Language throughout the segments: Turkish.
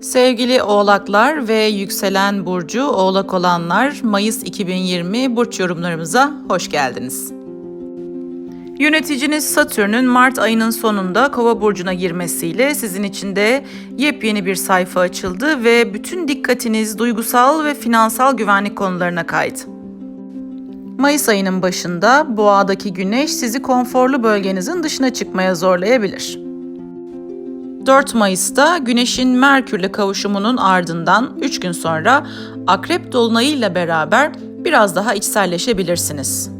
Sevgili oğlaklar ve yükselen burcu oğlak olanlar Mayıs 2020 burç yorumlarımıza hoş geldiniz. Yöneticiniz Satürn'ün Mart ayının sonunda Kova burcuna girmesiyle sizin için de yepyeni bir sayfa açıldı ve bütün dikkatiniz duygusal ve finansal güvenlik konularına kaydı. Mayıs ayının başında Boğa'daki güneş sizi konforlu bölgenizin dışına çıkmaya zorlayabilir. 4 Mayıs'ta Güneş'in Merkür'le kavuşumunun ardından 3 gün sonra Akrep Dolunay'ıyla beraber biraz daha içselleşebilirsiniz.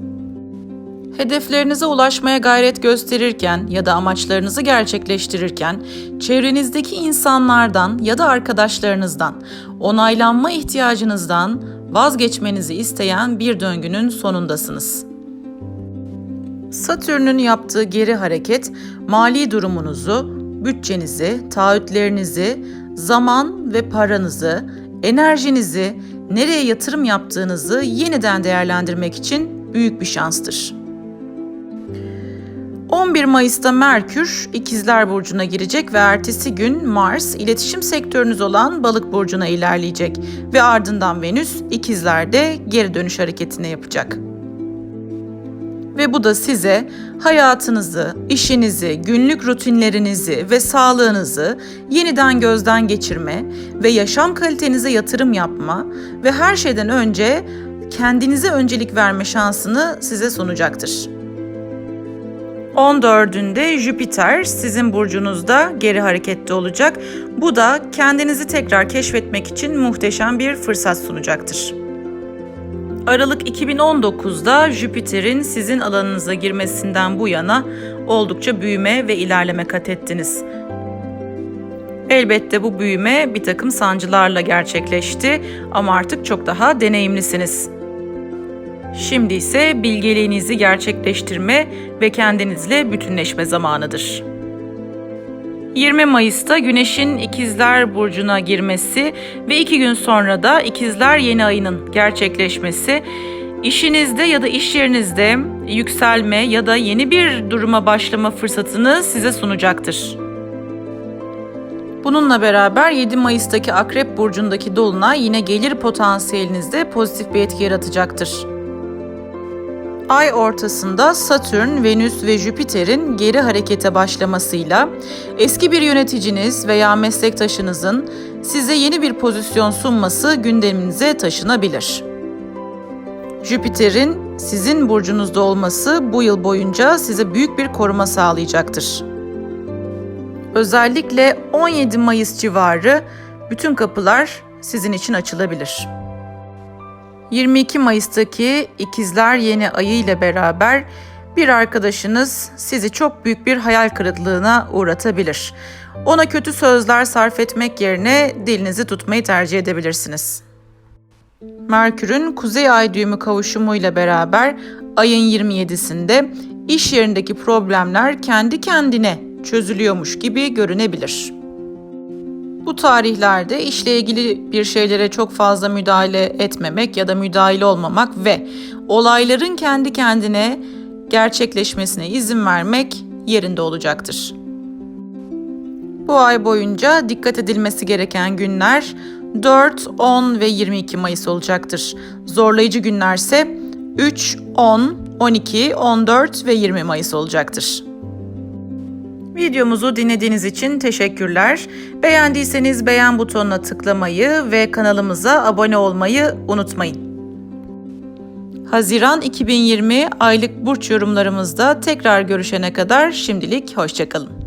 Hedeflerinize ulaşmaya gayret gösterirken ya da amaçlarınızı gerçekleştirirken çevrenizdeki insanlardan ya da arkadaşlarınızdan onaylanma ihtiyacınızdan vazgeçmenizi isteyen bir döngünün sonundasınız. Satürn'ün yaptığı geri hareket mali durumunuzu, bütçenizi, taahhütlerinizi, zaman ve paranızı, enerjinizi, nereye yatırım yaptığınızı yeniden değerlendirmek için büyük bir şanstır. 11 Mayıs'ta Merkür İkizler Burcu'na girecek ve ertesi gün Mars iletişim sektörünüz olan Balık Burcu'na ilerleyecek ve ardından Venüs İkizler'de geri dönüş hareketine yapacak. Ve bu da size hayatınızı, işinizi, günlük rutinlerinizi ve sağlığınızı yeniden gözden geçirme ve yaşam kalitenize yatırım yapma ve her şeyden önce kendinize öncelik verme şansını size sunacaktır. 14'ünde Jüpiter sizin burcunuzda geri harekette olacak. Bu da kendinizi tekrar keşfetmek için muhteşem bir fırsat sunacaktır. Aralık 2019'da Jüpiter'in sizin alanınıza girmesinden bu yana oldukça büyüme ve ilerleme kat ettiniz. Elbette bu büyüme bir takım sancılarla gerçekleşti ama artık çok daha deneyimlisiniz. Şimdi ise bilgeliğinizi gerçekleştirme ve kendinizle bütünleşme zamanıdır. 20 Mayıs'ta Güneş'in İkizler Burcu'na girmesi ve iki gün sonra da İkizler Yeni Ayı'nın gerçekleşmesi, işinizde ya da iş yerinizde yükselme ya da yeni bir duruma başlama fırsatını size sunacaktır. Bununla beraber 7 Mayıs'taki Akrep Burcu'ndaki Dolunay yine gelir potansiyelinizde pozitif bir etki yaratacaktır. Ay ortasında Satürn, Venüs ve Jüpiter'in geri harekete başlamasıyla eski bir yöneticiniz veya meslektaşınızın size yeni bir pozisyon sunması gündeminize taşınabilir. Jüpiter'in sizin burcunuzda olması bu yıl boyunca size büyük bir koruma sağlayacaktır. Özellikle 17 Mayıs civarı bütün kapılar sizin için açılabilir. 22 Mayıs'taki İkizler Yeni Ayı ile beraber bir arkadaşınız sizi çok büyük bir hayal kırıklığına uğratabilir. Ona kötü sözler sarf etmek yerine dilinizi tutmayı tercih edebilirsiniz. Merkür'ün Kuzey Ay düğümü kavuşumuyla beraber ayın 27'sinde iş yerindeki problemler kendi kendine çözülüyormuş gibi görünebilir. Bu tarihlerde işle ilgili bir şeylere çok fazla müdahale etmemek ya da müdahil olmamak ve olayların kendi kendine gerçekleşmesine izin vermek yerinde olacaktır. Bu ay boyunca dikkat edilmesi gereken günler 4, 10 ve 22 Mayıs olacaktır. Zorlayıcı günlerse 3, 10, 12, 14 ve 20 Mayıs olacaktır. Videomuzu dinlediğiniz için teşekkürler. Beğendiyseniz beğen butonuna tıklamayı ve kanalımıza abone olmayı unutmayın. Haziran 2020 aylık burç yorumlarımızda tekrar görüşene kadar şimdilik hoşçakalın.